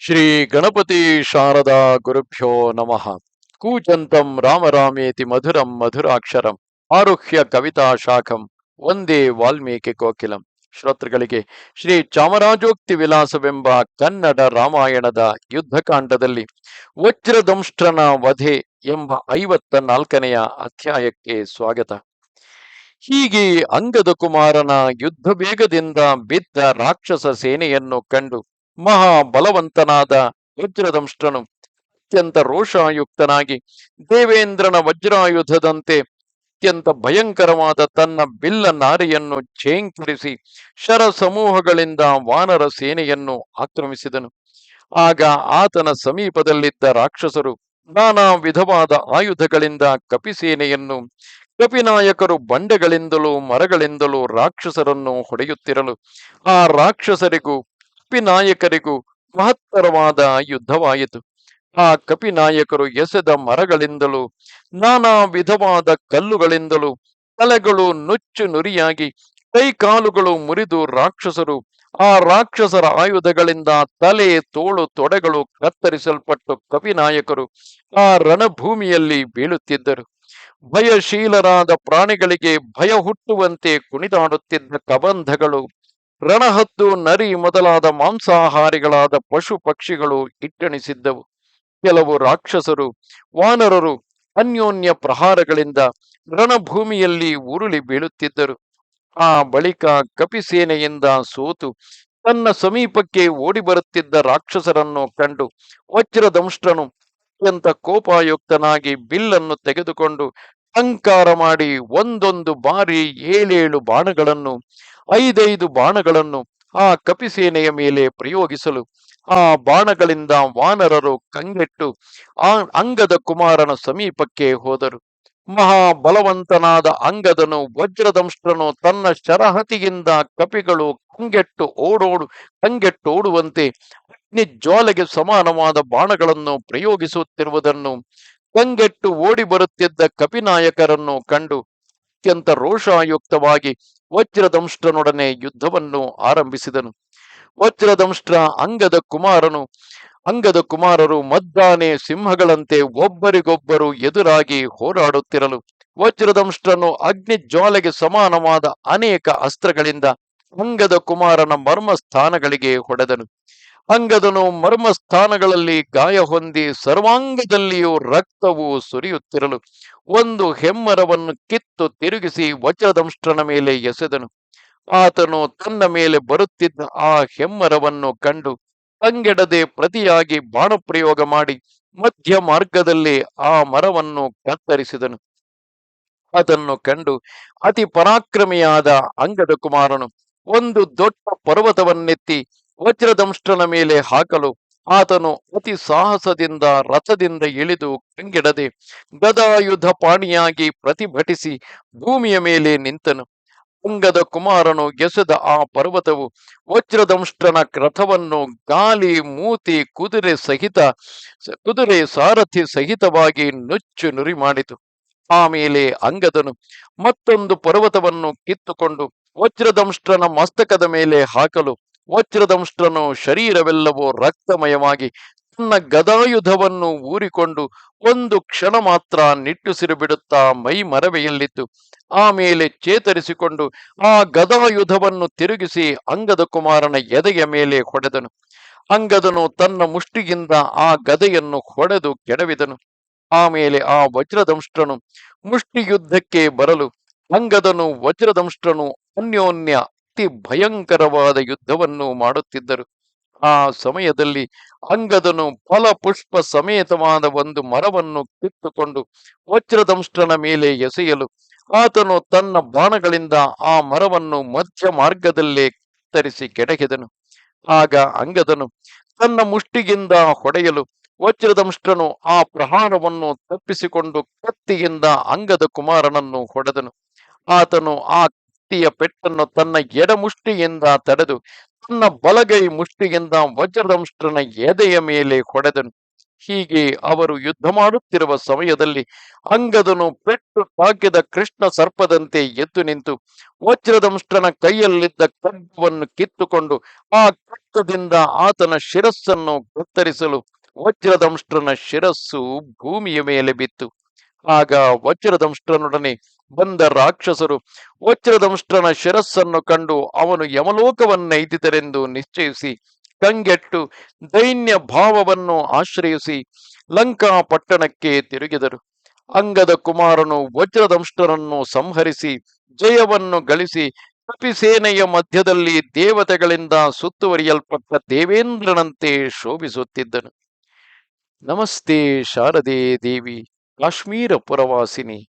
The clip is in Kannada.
ಶ್ರೀ ಗಣಪತಿ ಶಾರದಾ ಗುರುಭ್ಯೋ ನಮಃ. ಕೂಜಂತಂ ರಾಮರಾಮೇತಿ ಮಧುರಂ ಮಧುರಾಕ್ಷರಂ. ಆರುಹ್ಯ ಕವಿತಾ ಶಾಖಂ. ಒಂದೇ ವಾಲ್ಮೀಕಿ ಕೋಕಿಲಂ. ಶ್ರೋತೃಗಳಿಗೆ ಶ್ರೀ ಚಾಮರಾಜೋಕ್ತಿ ವಿಲಾಸವೆಂಬ ಕನ್ನಡ ರಾಮಾಯಣದ ಯುದ್ಧಕಾಂಡದಲ್ಲಿ ವಜ್ರದಂಷ್ಟ್ರನ ವಧೆ ಎಂಬ ಐವತ್ತ ನಾಲ್ಕನೆಯ ಅಧ್ಯಾಯಕ್ಕೆ ಸ್ವಾಗತ. ಹೀಗೆ ಅಂಗದ ಕುಮಾರನ ಯುದ್ಧ ಬೇಗದಿಂದ ಬಿದ್ದ ರಾಕ್ಷಸ ಸೇನೆಯನ್ನು ಕಂಡು ಮಹಾ ಬಲವಂತನಾದ ವಜ್ರದಂಷ್ಟನು ಅತ್ಯಂತ ರೋಷಾಯುಕ್ತನಾಗಿ ದೇವೇಂದ್ರನ ವಜ್ರಾಯುಧದಂತೆ ಅತ್ಯಂತ ಭಯಂಕರವಾದ ತನ್ನ ಬಿಲ್ಲ ನಾರಿಯನ್ನು ಛೇಂಕರಿಸಿ ಶರ ಸಮೂಹಗಳಿಂದ ವಾನರ ಸೇನೆಯನ್ನು ಆಕ್ರಮಿಸಿದನು. ಆಗ ಆತನ ಸಮೀಪದಲ್ಲಿದ್ದ ರಾಕ್ಷಸರು ನಾನಾ ವಿಧವಾದ ಆಯುಧಗಳಿಂದ ಕಪಿಸೇನೆಯನ್ನು, ಕಪಿನಾಯಕರು ಬಂಡೆಗಳಿಂದಲೂ ಮರಗಳಿಂದಲೂ ರಾಕ್ಷಸರನ್ನು ಹೊಡೆಯುತ್ತಿರಲು ಆ ರಾಕ್ಷಸರಿಗೂ ಕಪಿನಾಯಕರಿಗೂ ಮಹತ್ತರವಾದ ಯುದ್ಧವಾಯಿತು. ಆ ಕಪಿನಾಯಕರು ಎಸೆದ ಮರಗಳಿಂದಲೂ, ನಾನಾ ವಿಧವಾದ ಕಲ್ಲುಗಳಿಂದಲೂ ತಲೆಗಳು ನುಚ್ಚು ನುರಿಯಾಗಿ, ಕೈಕಾಲುಗಳು ಮುರಿದು ರಾಕ್ಷಸರು, ಆ ರಾಕ್ಷಸರ ಆಯುಧಗಳಿಂದ ತಲೆ, ತೋಳು, ತೊಡೆಗಳು ಕತ್ತರಿಸಲ್ಪಟ್ಟು ಕಪಿನಾಯಕರು ಆ ರಣಭೂಮಿಯಲ್ಲಿ ಬೀಳುತ್ತಿದ್ದರು. ಭಯಶೀಲರಾದ ಪ್ರಾಣಿಗಳಿಗೆ ಭಯ ಹುಟ್ಟುವಂತೆ ಕುಣಿದಾಡುತ್ತಿದ್ದ ಕಬಂಧಗಳು ರಣಹದ್ದು ನರಿ ಮೊದಲಾದ ಮಾಂಸಾಹಾರಿಗಳಾದ ಪಶು ಪಕ್ಷಿಗಳು ಇಟ್ಟಣಿಸಿದ್ದವು. ಕೆಲವು ರಾಕ್ಷಸರು, ವಾನರರು ಅನ್ಯೋನ್ಯ ಪ್ರಹಾರಗಳಿಂದ ರಣಭೂಮಿಯಲ್ಲಿ ಉರುಳಿ ಬೀಳುತ್ತಿದ್ದರು. ಆ ಬಳಿಕ ಕಪಿಸೇನೆಯಿಂದ ಸೋತು ತನ್ನ ಸಮೀಪಕ್ಕೆ ಓಡಿ ಬರುತ್ತಿದ್ದ ರಾಕ್ಷಸರನ್ನು ಕಂಡು ವಜ್ರದಂಷ್ಟನು ಅತ್ಯಂತ ಕೋಪಾಯುಕ್ತನಾಗಿ ಬಿಲ್ಲನ್ನು ತೆಗೆದುಕೊಂಡು ಅಹಂಕಾರ ಮಾಡಿ ಒಂದೊಂದು ಬಾರಿ ಏಳೇಳು ಬಾಣಗಳನ್ನು ಐದೈದು ಬಾಣಗಳನ್ನು ಆ ಕಪಿಸೇನೆಯ ಮೇಲೆ ಪ್ರಯೋಗಿಸಲು ಆ ಬಾಣಗಳಿಂದ ವಾನರರು ಕಂಗೆಟ್ಟು ಆ ಅಂಗದ ಕುಮಾರನ ಸಮೀಪಕ್ಕೆ ಹೋದರು. ಮಹಾ ಬಲವಂತನಾದ ಅಂಗದನು ವಜ್ರದಂಷ್ಟ್ರನು ತನ್ನ ಶರಹತಿಯಿಂದ ಕಪಿಗಳು ಕಂಗೆಟ್ಟು ಓಡೋಡು, ಕಂಗೆಟ್ಟೋಡುವಂತೆ ಅಗ್ನಿ ಜ್ವಾಲೆಗೆ ಸಮಾನವಾದ ಬಾಣಗಳನ್ನು ಪ್ರಯೋಗಿಸುತ್ತಿರುವುದನ್ನು ಕಂಗೆಟ್ಟು ಓಡಿ ಬರುತ್ತಿದ್ದ ಕಪಿನಾಯಕರನ್ನು ಕಂಡು ಅತ್ಯಂತ ರೋಷಾಯುಕ್ತವಾಗಿ ವಜ್ರದಂಷ್ಟ್ರನೊಡನೆ ಯುದ್ಧವನ್ನು ಆರಂಭಿಸಿದನು. ವಜ್ರದಂಷ್ಟ್ರ ಅಂಗದ ಕುಮಾರನು, ಅಂಗದ ಕುಮಾರರು ಮದ್ದಾನೆ ಸಿಂಹಗಳಂತೆ ಒಬ್ಬರಿಗೊಬ್ಬರು ಎದುರಾಗಿ ಹೋರಾಡುತ್ತಿರಲು. ವಜ್ರದಂಷ್ಟ್ರನು ಅಗ್ನಿ ಜ್ವಾಲೆಗೆ ಸಮಾನವಾದ ಅನೇಕ ಅಸ್ತ್ರಗಳಿಂದ ಅಂಗದ ಕುಮಾರನ ಮರ್ಮ ಸ್ಥಾನಗಳಿಗೆ ಹೊಡೆದನು. ಅಂಗದನು ಮರ್ಮಸ್ಥಾನಗಳಲ್ಲಿ ಗಾಯ ಹೊಂದಿ ಸರ್ವಾಂಗದಲ್ಲಿಯೂ ರಕ್ತವು ಸುರಿಯುತ್ತಿರಲು ಒಂದು ಹೆಮ್ಮರವನ್ನು ಕಿತ್ತು ತಿರುಗಿಸಿ ವಜ್ರದಂಷ್ಟನ ಮೇಲೆ ಎಸೆದನು. ಆತನು ತನ್ನ ಮೇಲೆ ಬರುತ್ತಿದ್ದ ಆ ಹೆಮ್ಮರವನ್ನು ಕಂಡು ತಂಗೆಡದೆ ಪ್ರತಿಯಾಗಿ ಬಾಣಪ್ರಯೋಗ ಮಾಡಿ ಮಧ್ಯ ಮಾರ್ಗದಲ್ಲಿ ಆ ಮರವನ್ನು ಕತ್ತರಿಸಿದನು. ಅದನ್ನು ಕಂಡು ಅತಿ ಪರಾಕ್ರಮಿಯಾದ ಅಂಗದ ಕುಮಾರನು ಒಂದು ದೊಡ್ಡ ಪರ್ವತವನ್ನೆತ್ತಿ ವಜ್ರದಂಷ್ಟ್ರನ ಮೇಲೆ ಹಾಕಲು ಆತನು ಅತಿ ಸಾಹಸದಿಂದ, ರಥದಿಂದ ಇಳಿದು ಕಂಗೆಡದೆ ಗದಾಯುಧ ಪಾಣಿಯಾಗಿ ಪ್ರತಿಭಟಿಸಿ ಭೂಮಿಯ ಮೇಲೆ ನಿಂತನು. ಅಂಗದ ಕುಮಾರನು ಎಸೆದ ಆ ಪರ್ವತವು ವಜ್ರದಂಷ್ಟ್ರನ ರಥವನ್ನು ಗಾಲಿ ಮೂತಿ, ಕುದುರೆ ಸಹಿತ, ಕುದುರೆ ಸಾರಥಿ ಸಹಿತವಾಗಿ ನುಚ್ಚು ನುರಿ ಮಾಡಿತು. ಆಮೇಲೆ ಅಂಗದನು ಮತ್ತೊಂದು ಪರ್ವತವನ್ನು ಕಿತ್ತುಕೊಂಡು ವಜ್ರದಂಷ್ಟ್ರನ ಮಸ್ತಕದ ಮೇಲೆ ಹಾಕಲು ವಜ್ರದಂಷ್ಟ್ರನು ಶರೀರವೆಲ್ಲವೂ ರಕ್ತಮಯವಾಗಿ ತನ್ನ ಗದಾಯುಧವನ್ನು ಊರಿಕೊಂಡು ಒಂದು ಕ್ಷಣ ಮಾತ್ರ ನಿಟ್ಟುಸಿರು ಬಿಡುತ್ತಾ ಮೈ ಮರವೆಯಲ್ಲಿತ್ತು. ಆಮೇಲೆ ಚೇತರಿಸಿಕೊಂಡು ಆ ಗದಾಯುಧವನ್ನು ತಿರುಗಿಸಿ ಅಂಗದ ಕುಮಾರನ ಎದೆಯ ಮೇಲೆ ಹೊಡೆದನು. ಅಂಗದನು ತನ್ನ ಮುಷ್ಟಿಯಿಂದ ಆ ಗದೆಯನ್ನು ಹೊಡೆದು ಕೆಡವಿದನು. ಆಮೇಲೆ ಆ ವಜ್ರದಂಷ್ಟ್ರನು ಮುಷ್ಟಿಯುದ್ಧಕ್ಕೆ ಬರಲು ಅಂಗದನು ವಜ್ರದಂಷ್ಟ್ರನು ಅನ್ಯೋನ್ಯ ಅತಿ ಭಯಂಕರವಾದ ಯುದ್ಧವನ್ನು ಮಾಡುತ್ತಿದ್ದರು. ಆ ಸಮಯದಲ್ಲಿ ಅಂಗದನು ಫಲ ಪುಷ್ಪ ಸಮೇತವಾದ ಒಂದು ಮರವನ್ನು ಕಿತ್ತುಕೊಂಡು ವಜ್ರದಂಷ್ಟನ ಮೇಲೆ ಎಸೆಯಲು ಆತನು ತನ್ನ ಬಾಣಗಳಿಂದ ಆ ಮರವನ್ನು ಮಧ್ಯ ಮಾರ್ಗದಲ್ಲೇ ಕತ್ತರಿಸಿ ಕೆಡಗಿದನು ಆಗ ಅಂಗದನು ತನ್ನ ಮುಷ್ಟಿಗಿಂದ ಹೊಡೆಯಲು ವಜ್ರದಂಷ್ಟನು ಆ ಪ್ರಹಾರವನ್ನು ತಪ್ಪಿಸಿಕೊಂಡು ಕತ್ತಿಯಿಂದ ಅಂಗದ ಕುಮಾರನನ್ನು ಹೊಡೆದನು. ಆತನು ಆ ಕತ್ತಿಯ ಪೆಟ್ಟನ್ನು ತನ್ನ ಎಡಮುಷ್ಟಿಯಿಂದ ತಡೆದು, ತನ್ನ ಬಲಗೈ ಮುಷ್ಟಿಯಿಂದ ವಜ್ರದಂಷ್ಟ್ರನ ಎದೆಯ ಮೇಲೆ ಹೊಡೆದನು. ಹೀಗೆ ಅವರು ಯುದ್ಧ ಮಾಡುತ್ತಿರುವ ಸಮಯದಲ್ಲಿ ಅಂಗದನು ಪೆಟ್ಟು ತಾಕಿದ ಕೃಷ್ಣ ಸರ್ಪದಂತೆ ಎದ್ದು ನಿಂತು ವಜ್ರದಂಷ್ಟನ ಕೈಯಲ್ಲಿದ್ದ ಖಡ್ಗವನ್ನು ಕಿತ್ತುಕೊಂಡು ಆ ಕಟ್ಟದಿಂದ ಆತನ ಶಿರಸ್ಸನ್ನು ಕತ್ತರಿಸಲು ವಜ್ರದಂಷ್ಟ್ರನ ಶಿರಸ್ಸು ಭೂಮಿಯ ಮೇಲೆ ಬಿತ್ತು. ಆಗ ವಜ್ರದಂಷ್ಟ್ರನೊಡನೆ ಬಂದ ರಾಕ್ಷಸರು ವಜ್ರದಂಷ್ಟ್ರನ ಶಿರಸ್ಸನ್ನು ಕಂಡು ಅವನು ಯಮಲೋಕವನ್ನೈದಿತರೆಂದು ನಿಶ್ಚಯಿಸಿ ಕಂಗೆಟ್ಟು ದೈನ್ಯ ಭಾವವನ್ನು ಆಶ್ರಯಿಸಿ ಲಂಕಾ ಪಟ್ಟಣಕ್ಕೆ ತಿರುಗಿದರು. ಅಂಗದ ಕುಮಾರನು ವಜ್ರದಂಷ್ಟರನ್ನು ಸಂಹರಿಸಿ ಜಯವನ್ನು ಗಳಿಸಿ ಕಪಿಸೇನೆಯ ಮಧ್ಯದಲ್ಲಿ ದೇವತೆಗಳಿಂದ ಸುತ್ತುವರಿಯಲ್ಪಟ್ಟ ದೇವೇಂದ್ರನಂತೆ ಶೋಭಿಸುತ್ತಿದ್ದನು. ನಮಸ್ತೆ ಶಾರದೆ ದೇವಿ, ಕಾಶ್ಮೀರ ಪುರವಾಸಿನಿ.